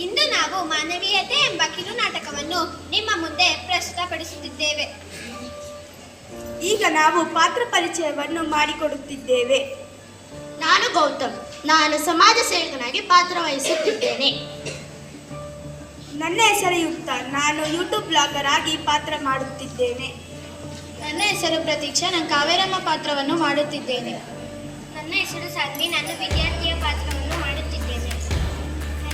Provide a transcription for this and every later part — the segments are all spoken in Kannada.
ಇಂದು ನಾವು ಮಾನವೀಯತೆ ಎಂಬ ಕಿರುನಾಟಕವನ್ನು ನಿಮ್ಮ ಮುಂದೆ ಪ್ರಸ್ತುತಪಡಿಸುತ್ತಿದ್ದೇವೆ. ಈಗ ನಾವು ಪಾತ್ರ ಪರಿಚಯವನ್ನು ಮಾಡಿಕೊಡುತ್ತಿದ್ದೇವೆ. ನಾನು ಗೌತಮ್. ನಾನು ಸಮಾಜ ಸೇವಕನಾಗಿ ಪಾತ್ರ ವಹಿಸುತ್ತಿದ್ದೇನೆ. ನನ್ನ ಹೆಸರು ಯುಕ್ತ. ನಾನು ಯೂಟ್ಯೂಬ್ ಬ್ಲಾಗರ್ ಆಗಿ ಪಾತ್ರ ಮಾಡುತ್ತಿದ್ದೇನೆ. ನನ್ನ ಹೆಸರು ಪ್ರತೀಕ್ಷಾ. ನಾನು ಕಾವೇರಮ್ಮ ಪಾತ್ರವನ್ನು ಮಾಡುತ್ತಿದ್ದೇನೆ. ನನ್ನ ಹೆಸರು ಸಾಧ್ವಿ. ನಾನು ವಿದ್ಯಾರ್ಥಿಯ ಪಾತ್ರವನ್ನು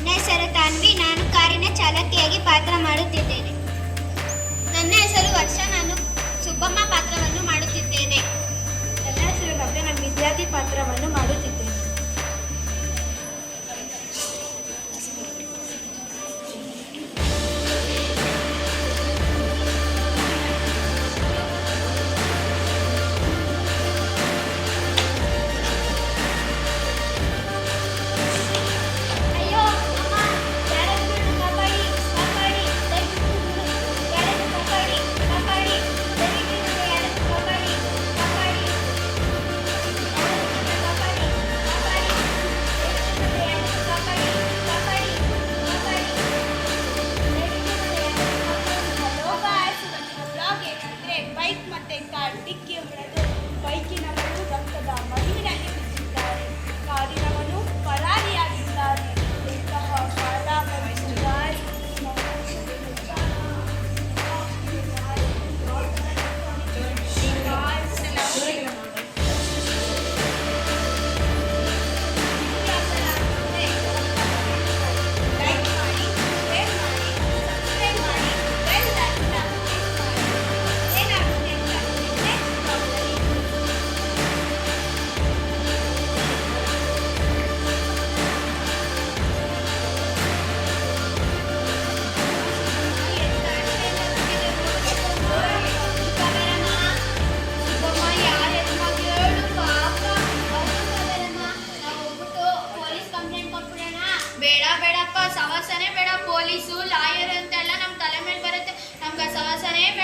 ನನ್ನ ಹೆಸರು ತಾನ್ವಿ ನಾನು ಕಾರಿನ ಚಾಲಕಿಯಾಗಿ ಪಾತ್ರ ಮಾಡುತ್ತಿದ್ದೇನೆ.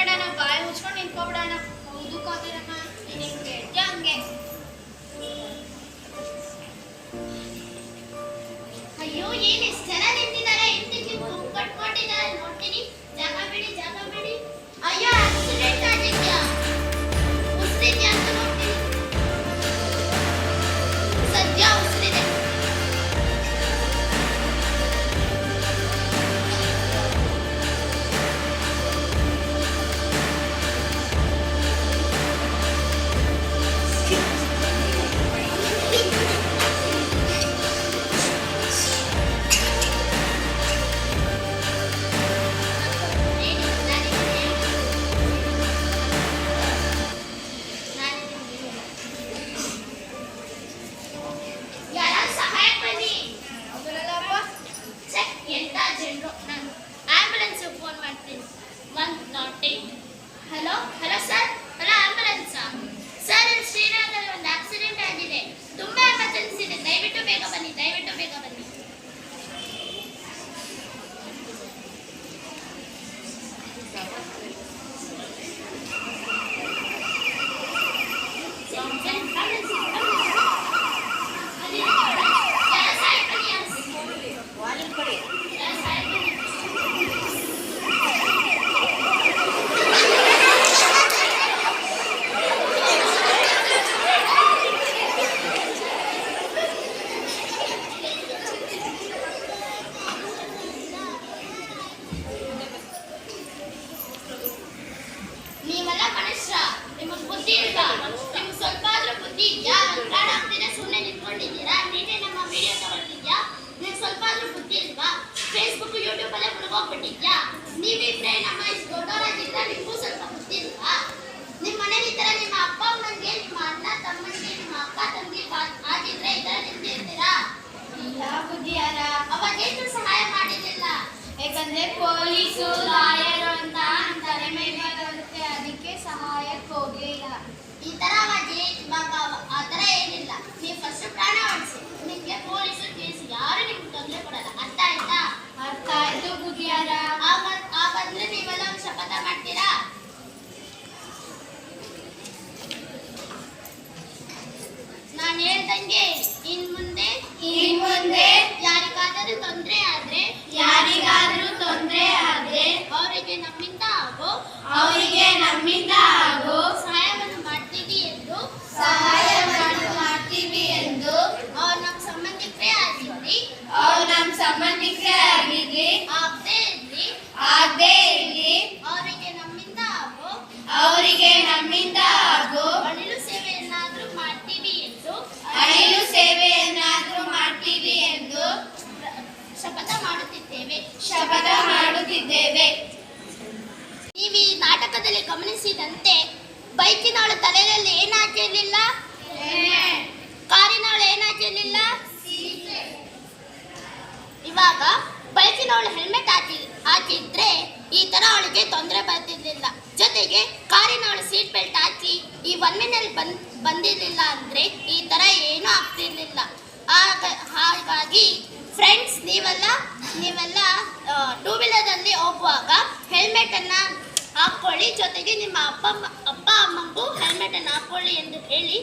and a guy who's from ನೀವೆಲ್ಲ ಮನುಷ್ಯ ನಿಮಗೆ ಬುದ್ಧಿ ಇಲ್ವಾ ನಿಮ್ಗೆ ಸ್ವಲ್ಪ ಆದ್ರೂ ಬುದ್ಧಿ ಇದೆಯಾ ಒಂದು ಪ್ರಾಣ ಆಗ್ತಿದೆ ಸುಮ್ಮನೆ ನಿಂತ್ಕೊಂಡಿದ್ದೀರಾ ನೀನೇ ನಮ್ಮ ವಿಡಿಯೋ ತಗೊಳ್ತಿದ್ಯಾ ನಿಮ್ಗೆ ಸ್ವಲ್ಪ ಬುದ್ಧಿ ಇಲ್ವಾ ಫೇಸ್ಬುಕ್ ಯೂಟ್ಯೂಬ್ ಅಲ್ಲೇ ಮುಳುಗೋಗ್ಬಿಟ್ಟಿದ್ಯಾ ನೀವಿಬ್ರೆ ನಮ್ಮ ಇಷ್ಟು ದೊಡ್ಡವರಾಗಿದ್ರ ನಿಮಗೂ ಸ್ವಲ್ಪ ಬುದ್ಧಿ ಇಲ್ವಾ ನಿಮ್ಮ ಮನೇಲಿ ಈ ತರ ನಿಮ್ಮ ಅಪ್ಪ ಅಮ್ಮನಿಗೆ ನಿಮ್ಮ ಅಣ್ಣ ತಮ್ಮನಿಗೆ ನಿಮ್ಮ ಅಕ್ಕ ತಂಗಿ ಆಗಿದ್ರೆ ಈ ತರ ನಿಂತಿರ್ತೀರಾ ಇಲ್ಲ ಬುದ್ಧಿಯಾರ ಅವಾಗೇನು ಸಹಾಯ ಮಾಡಿದ್ದಿಲ್ಲ? ಯಾಕಂದ್ರೆ ಪೊಲೀಸು ಲಾಯರ್ ಅಂತ ಅಂತಾರೆ ಮೇಲೆ ಬರುತ್ತೆ ಅದಕ್ಕೆ ಸಹಾಯಕ್ಕೆ ಹೋಗ್ಲಿಲ್ಲ. ಈ ತರ ಅವಾಗ ಇವಾಗ ಆ ಥರ ಏನಿಲ್ಲ. ನೀವು ಫಸ್ಟ್ ಪ್ರಾಣ ಉಳಿಸಿ ನಿಮಗೆ ಪೊಲೀಸರು ಕೇಸ್ ಹೇಳ್ದಂಗೆ ಇನ್ ಮುಂದೆ ಇನ್ ಮುಂದೆ ಯಾರಿಗಾದರೂ ತೊಂದ್ರೆ ಆದ್ರೆ ಯಾರಿಗಾದರೂ ತೊಂದ್ರೆ ಆದ್ರೆ ಅವರಿಗೆ ನಮ್ಮಿಂದ ಆಗೋ. ಅವರಿಗೆ ನಮ್ಮಿಂದ ಆಗೋ. ಶಪಥ ಮಾಡುತ್ತಿದ್ದೇವೆ ನೀವು ಈ ನಾಟಕದಲ್ಲಿ ಗಮನಿಸಿದಂತೆ ಬೈಕಿನವಳ ತಲೆಯಲ್ಲಿ ಏನಾಗಿರಲಿಲ್ಲ ಕಾರಿನವಳು ಏನಾಗಿರಲಿಲ್ಲ ಇವಾಗ ಬೈಕಿನವಳು ಹೆಲ್ಮೆಟ್ ಹಾಕಿ ಹಾಕಿದ್ರೆ ಈ ತರ ಅವಳಿಗೆ ತೊಂದರೆ ಬರ್ತಿರ್ಲಿಲ್ಲ. ಜೊತೆಗೆ ಕಾರಿನವಳು ಸೀಟ್ ಬೆಲ್ಟ್ ಹಾಕಿ ಈ ಒನ್ ಒನ್ಮಿನಲ್ಲಿ ಬಂದ್, ಬಂದಿರಲಿಲ್ಲ ಅಂದ್ರೆ ಈ ತರ ಏನೂ ಆಗ್ತಿರ್ಲಿಲ್ಲ. ಹಾಗಾಗಿ ಫ್ರೆಂಡ್ಸ್ ನೀವೆಲ್ಲ ನೀವೆಲ್ಲ ಟೂ ವೀಲರಲ್ಲಿ ಹೋಗುವಾಗ ಹೆಲ್ಮೆಟನ್ನು ಹಾಕ್ಕೊಳ್ಳಿ ಜೊತೆಗೆ ನಿಮ್ಮ ಅಪ್ಪ ಅಪ್ಪ, ಅಮ್ಮಗೂ ಹೆಲ್ಮೆಟನ್ನು ಹಾಕ್ಕೊಳ್ಳಿ ಎಂದು ಹೇಳಿ.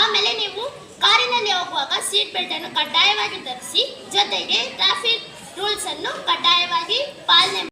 ಆಮೇಲೆ ನೀವು ಕಾರಿನಲ್ಲಿ ಹೋಗುವಾಗ ಸೀಟ್ ಬೆಲ್ಟನ್ನು ಕಡ್ಡಾಯವಾಗಿ ಧರಿಸಿ, ಜೊತೆಗೆ ಟ್ರಾಫಿಕ್ ರೂಲ್ಸನ್ನು ಕಡ್ಡಾಯವಾಗಿ ಪಾಲನೆ